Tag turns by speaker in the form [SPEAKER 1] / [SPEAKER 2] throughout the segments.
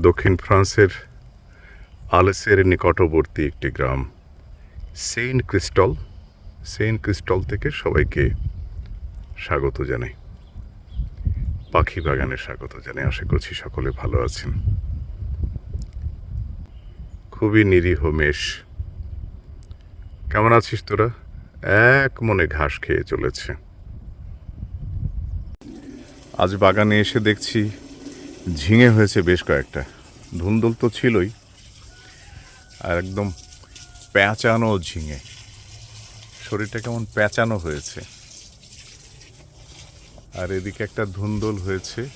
[SPEAKER 1] দক্ষিণ ফ্রান্সের আলেসের নিকটবর্তী একটি গ্রাম সেইন্ট ক্রিস্টল সেইন্ট ক্রিস্টল থেকে সবাইকে স্বাগত জানাই। পাখি বাগানে স্বাগত জানাই। আশা করছি সকলে ভালো আছেন। খুবই নিরীহ মেষ। কেমন আছিস তোরা? এক মনে ঘাস খেয়ে চলেছে। আজ বাগানে এসে দেখছি ঝিঙে হয়েছে বেশ কয়েকটা। ধুন্দুল তো ছিলই। আর একদম প্যাঁচানো ঝিঙে। শরীরটা কেমন প্যাঁচানো হয়েছে। আর এদিকে একটা ধুন্দুল হয়েছে।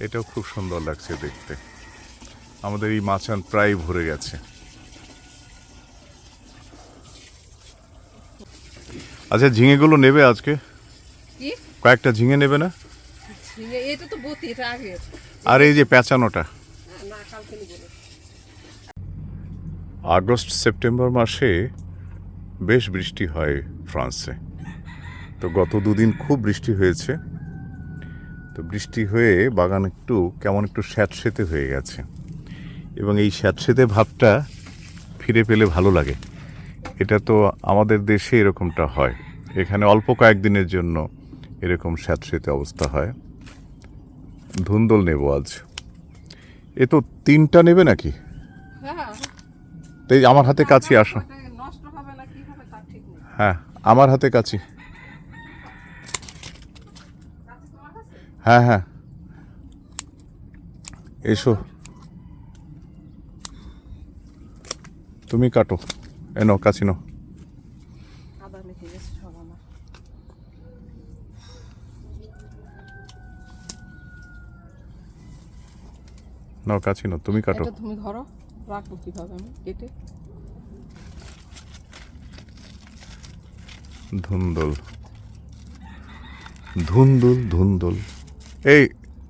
[SPEAKER 1] এটাও খুব সুন্দর লাগছে দেখতে। আমাদের এই মাচান প্রায় ভরে গেছে। আচ্ছা ঝিঙেগুলো নেবে আজকে? কয়েকটা ঝিঙে নেবে না?
[SPEAKER 2] এটা তো বতি এটা আগে
[SPEAKER 1] আর এই যে
[SPEAKER 2] না।
[SPEAKER 1] আগস্ট সেপ্টেম্বর মাসে বেশ বৃষ্টি হয় ফ্রান্সে। তো গত দুদিন খুব বৃষ্টি হয়েছে। তো বৃষ্টি হয়ে বাগান একটু কেমন একটু স্যাঁতসেতে হয়ে গেছে। এবং এই স্যাঁতসেতে ভাবটা ফিরে পেলে ভালো লাগে। এটা তো আমাদের দেশে এরকমটা হয়। এখানে অল্প কয়েকদিনের জন্য এরকম স্যাঁতসেতে অবস্থা হয়। ধুন্দল নেব আজ। এ তো তিনটা নেবে নাকি?
[SPEAKER 2] হ্যাঁ।
[SPEAKER 1] তো এই আমার হাতে কাছে আসো।
[SPEAKER 2] ওটা নষ্ট হবে না কি হবে তার ঠিক নেই।
[SPEAKER 1] হ্যাঁ আমার হাতে কাছে হ্যাঁ হ্যাঁ। এসো। তুমি কাটো। এনো কাছি নো
[SPEAKER 2] আদা মেখে গেছে সব আমার
[SPEAKER 1] নাও কাছি নো তুমি কাটো।
[SPEAKER 2] এটা তুমি ধরো রাখব কীভাবে আমি কেটে।
[SPEAKER 1] ধুন্দল। ধুন্দুল ধুন্দুল। এই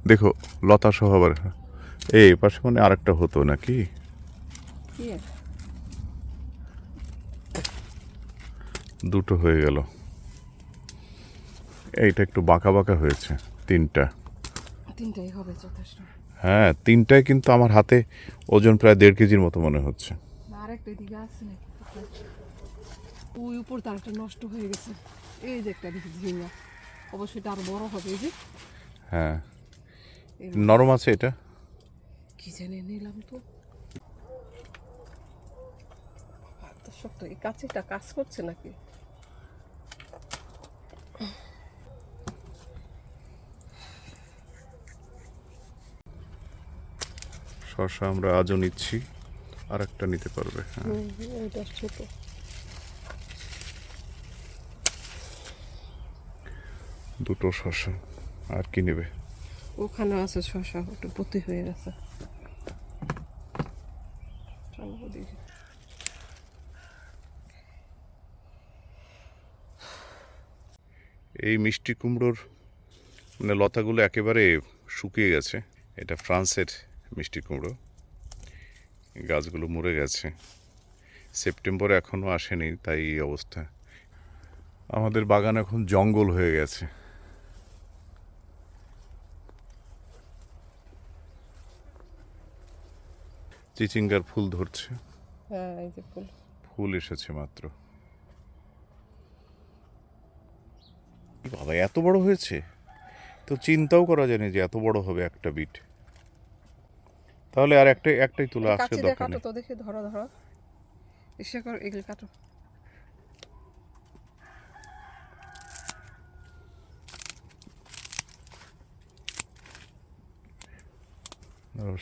[SPEAKER 1] দেখো লতা সহ আবার এই পাশে মানে আরেকটা হতো নাকি? দুটো হয়ে গেল। এইটা একটু বাঁকা বাঁকা হয়েছে তিনটা।
[SPEAKER 2] তিনটাই হবে যথেষ্ট।
[SPEAKER 1] হ্যাঁ তিনটায় কিন্তু আমার হাতে ওজন প্রায় দেড় কেজির মতো মনে হচ্ছে।
[SPEAKER 2] না, আরেকটা এদিকে আছে নাকি? ওই উপর তার একটা নষ্ট হয়ে গেছে। এই যে একটা দেখি ঝিঙা অবশ্যই এটা আরও বড় হবে এই যে।
[SPEAKER 1] হ্যাঁ। নরম আছে এটা?
[SPEAKER 2] কি জানি নিলাম তো। শক্ত এই কাছেটা কাজ করছে নাকি?
[SPEAKER 1] শশা আমরা আজও নিচ্ছি। আর একটা নিতে পারবে হ্যাঁ। দুটো শশা আর কি নেবে?
[SPEAKER 2] ওখানে আছে শশা একটু পতি হয়ে গেছে।
[SPEAKER 1] এই মিষ্টি কুমড়োর মানে লতাগুলো একেবারে শুকিয়ে গেছে। এটা ফ্রান্সের মিষ্টি কুমড়ো। গাছগুলো মরে গেছে। সেপ্টেম্বর এখনও আসেনি তাই এই অবস্থা। আমাদের বাগান এখন জঙ্গল হয়ে গেছে। চিচিঙ্গার ফুল ধরছে।
[SPEAKER 2] হ্যাঁ এই যে ফুল।
[SPEAKER 1] ফুল এসেছে মাত্র। বাবা এত বড় হয়েছে? তো চিন্তাও করা যায়নি যে এত বড় হবে একটা বিট। তাহলে আর একটা একটাই তুলে আসছে দরকার
[SPEAKER 2] কাটো তো দেখি ধরো ধরো। এসে কর এগুলো কাটো।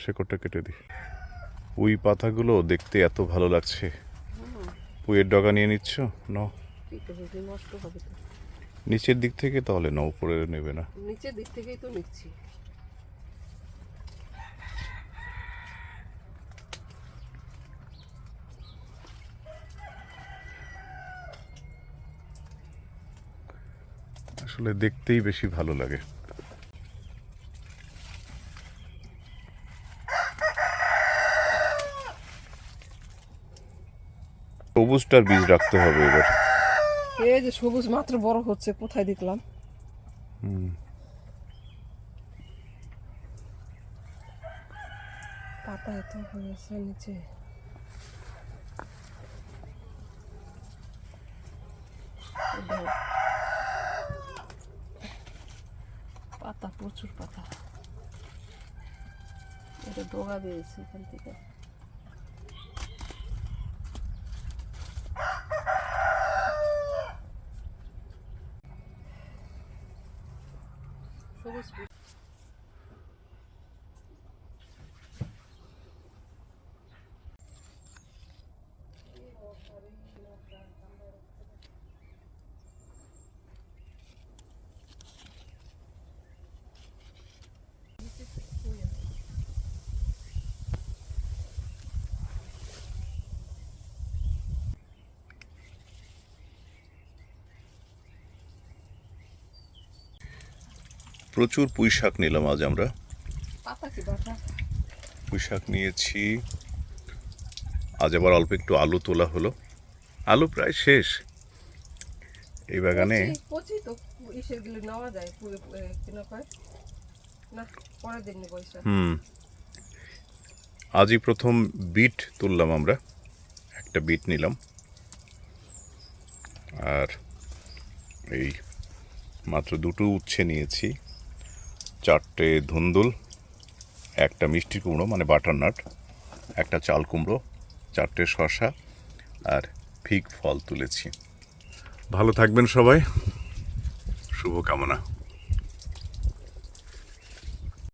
[SPEAKER 1] শেকড়টা কেটে দিই। পুঁই পাতাগুলো দেখতে এত ভালো লাগছে। পুঁয়ের ডগা নিয়ে নিচ্ছ? ন নিচের দিক থেকে তাহলে ন উপরে নেবে না।
[SPEAKER 2] নিচের দিক থেকেই তো নিচ্ছি।
[SPEAKER 1] আসলে দেখতেই বেশি ভালো লাগে। সবুজটার বীজ রাখতে হবে এবার।
[SPEAKER 2] এই যে সবুজ মাত্র বড় হচ্ছে কোথায় দেখলাম? পাতা এত হয়েছে নিচে দেখো। পাতা প্রচুর পাতা। এটা ডোগা দিয়েছে এখান থেকে সবুজ
[SPEAKER 1] প্রচুর পুঁই শাক নিলাম আজ আমরা। পুঁই শাক নিয়েছি। আজ আবার অল্প একটু আলু তোলা হলো। আলু প্রায় শেষ। এই বাগানে হুম। আজই প্রথম বিট তুললাম আমরা। একটা বিট নিলাম। আর এই মাত্র দুটো উচ্ছে নিয়েছি। চারটে ধুন্দুল, একটা মিষ্টি কুমড়ো মানে বাটারনাট একটা চাল কুমড়ো, চারটে শশা আর ফিক ফল তুলেছি। ভালো থাকবেন সবাই। শুভকামনা।